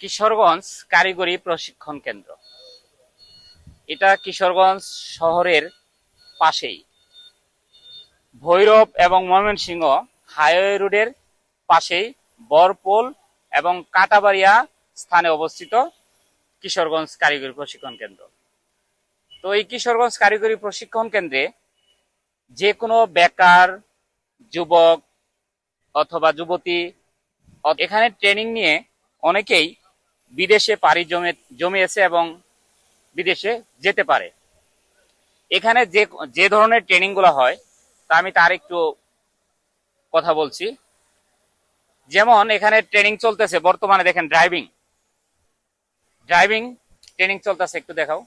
কিশোরগঞ্জ কারিগরি প্রশিক্ষণ কেন্দ্র। এটা কিশোরগঞ্জ শহরের পাশেই। ভৈরব এবং ময়মনসিংহ হাইওয়ে রোডের পাশেই বরপোল এবং কাটাবাড়িয়া স্থানে অবস্থিত কিশোরগঞ্জ কারিগরি প্রশিক্ষণ কেন্দ্র। তো এই কিশোরগঞ্জ কারিগরি প্রশিক্ষণ কেন্দ্রে যে কোনো বেকার, যুবক অথবা যুবতী, এখানে ট্রেনিং নিয়ে অনেকেই বিদেশে পাড়ি জমে জমিয়েছে এবং বিদেশে যেতে পারে। এখানে যে যে ধরনের ট্রেনিংগুলো হয়, তা আমি তার একটু কথা বলছি। যেমন এখানে ট্রেনিং চলতেছে, বর্তমানে দেখেন ড্রাইভিং। ড্রাইভিং ট্রেনিং চলতেছে, একটু দেখাও।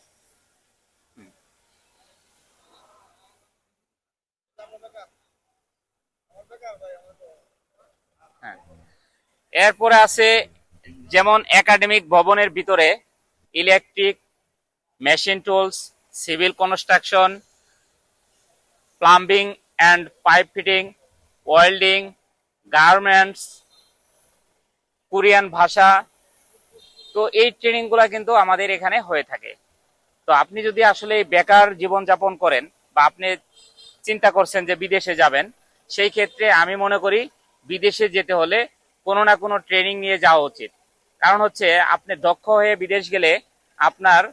হ্যাঁ। এরপরে আছে যেমন একাডেমিক ভবনের ভিতরে electric, machine tools, civil construction, plumbing and pipe fitting, welding, garments, Korean ভাষা। তো এই ট্রেনিংগুলো কিন্তু আমাদের এখানে হয়ে থাকে। তো আপনি যদি আসলে বেকার জীবনযাপন করেন বা আপনি চিন্তা করছেন যে বিদেশে যাবেন, সেই ক্ষেত্রে আমি মনে করি বিদেশে যেতে হলে কোনো না কোনো ট্রেনিং নিয়ে যাওয়া উচিত। কারণ হচ্ছে আপনি দক্ষ হয়ে বিদেশ গেলে আপনার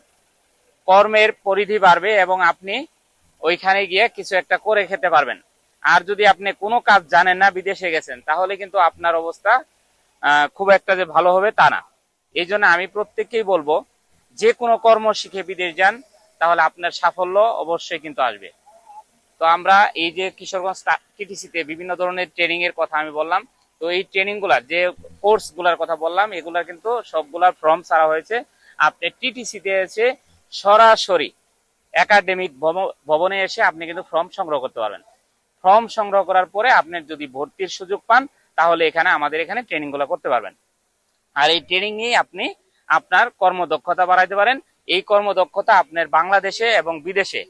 কর্মের পরিধি বাড়বে এবং আপনি ওইখানে গিয়ে কিছু একটা করে খেতে পারবেন। আর যদি আপনি কোনো কাজ জানেন না, বিদেশে গেছেন, তাহলে কিন্তু আপনার অবস্থা খুব একটা যে ভালো হবে তা না। এই জন্য আমি প্রত্যেককেই বলব, যে কোনো কর্ম শিখে বিদেশ যান, তাহলে আপনার সাফল্য অবশ্যই কিন্তু আসবে। তো আমরা এই যে কিশোরগঞ্জ টিটিসিতে বিভিন্ন ধরনের ট্রেনিং এর কথা আমি বললাম তো এই ট্রেনিংগুলার, যে কোর্সগুলার কথা বললাম, এগুলার কিন্তু সবগুলার ফর্ম ছাড়া হয়েছে। আপনি টিটিসিতে এসে সরাসরি একাডেমিক ভবনে এসে আপনি কিন্তু ফর্ম সংগ্রহ করতে পারবেন। ফর্ম সংগ্রহ করার পরে আপনি যদি ভর্তির সুযোগ পান, তাহলে এখানে আমাদের এখানে ট্রেনিংগুলো করতে পারবেন। আর এই ট্রেনিং নিয়ে আপনি আপনার কর্মদক্ষতা বাড়াইতে পারেন। এই কর্মদক্ষতা আপনার বাংলাদেশে এবং বিদেশে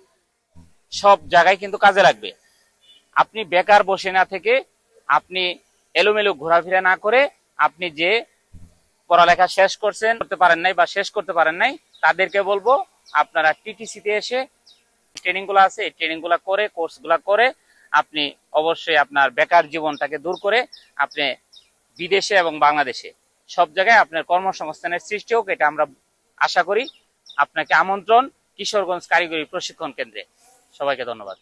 সব জায়গায় কিন্তু কাজে লাগবে। আপনি বেকার বসে না থেকে আপনি এলোমেলো ঘোরাফেরা না করে আপনি যে পড়ালেখা শেষ করছেন, করতে পারেন নাই বা শেষ করতে পারেন নাই, তাদেরকে বলব, আপনারা টিটিসিতে এসে ট্রেনিংগুলো আছে, এই ট্রেনিংগুলা করে কোর্সগুলা করে, আপনি অবশ্যই আপনার বেকার জীবনটাকে দূর করে, আপনি বিদেশে এবং বাংলাদেশে সব জায়গায় আপনার কর্মসংস্থানের সৃষ্টি হোক, এটা আমরা আশা করি। আপনাকে আমন্ত্রণ, কিশোরগঞ্জ কারিগরি প্রশিক্ষণ কেন্দ্রে। সবাইকে ধন্যবাদ।